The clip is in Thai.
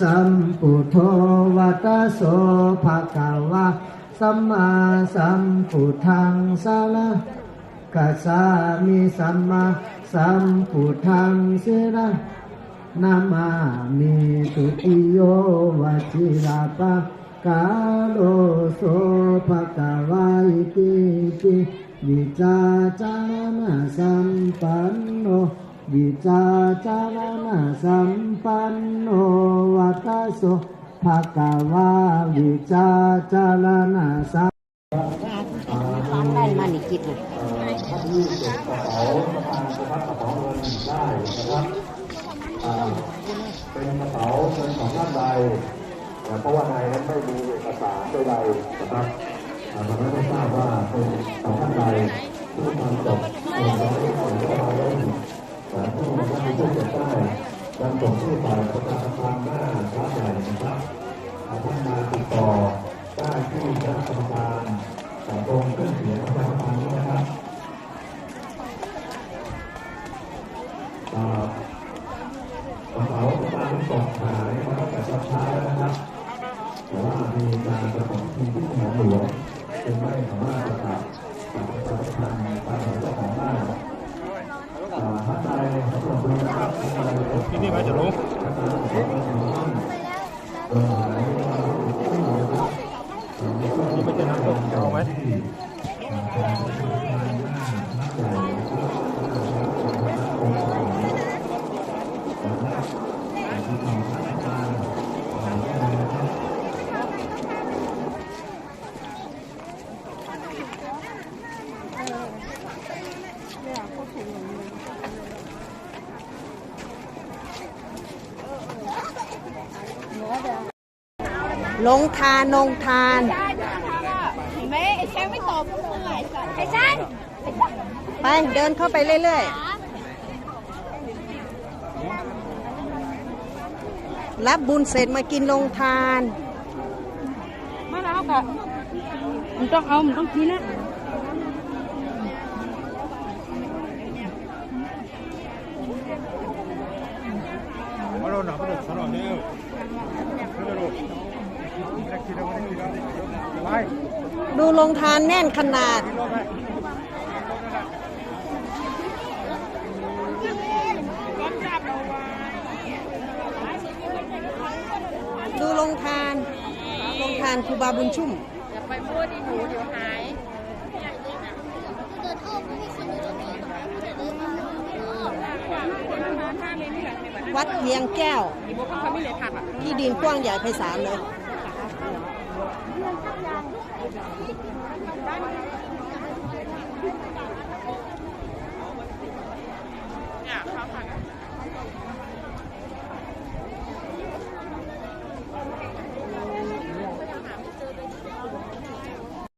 สัมพุทโธวัตโสภะคะวะสัมมาสัมพุทธังสารกัสสามิสัมมาสัมพุทธังสิระนามามิตุติโยวชิราปะกาโลโสภะคะวะอิติปิวิจาจารณสัมปัน วิจาจารณสัมปันโนวัตโสภะคะวะวิจาจารณสัมร้านได้มานี่กินเลยท่าที่เก็บกระเป๋าประมาณนะครับกระเป๋าเงินได้นะครับเป็นกระเป๋าเงินของท่านใดอ่าเพราะว่าในนั้นไม่มีเอกสารใดๆนะครับอ่าไม่ทราบว่าเป็นของท่านใดผู้ทำจบส่วนของที่ของเราเล่น นำส่งที่ฝ่ายประชาสัมพันธ์หน้าร้านใหญ่นะครับท่านมาติดต่อได้ที่คณะกรรมการของตรมเครื่องเสียงประชาสัมพันธ์นี้นะครับกระเป๋าสตางค์ตกหายมาตั้งต่ต ตกที่นี่มจะรู้ท่านใดตกของเออหายมาที่นี่นนี่ไม่ใช่น้ำตกเอาไหม ลงทานลงทานเห็นไหมไอ้แซงไม่ตอบกูไงไอ้แซงไปเดินเข้าไปเรื่อยๆ รับบุญเสร็จมากินลงทาน มาแล้วกะมันต้องเอา มันต้องกินนะ ดูลงทานแน่นขนาด ดูลงทานลงทานครูบาบุญชุ่ม อย่าไปพูดดีหนูเดี๋ยวหาย วัดเฮียงแก้ว ที่ดินกว้างใหญ่ไพศาลเลย เนี่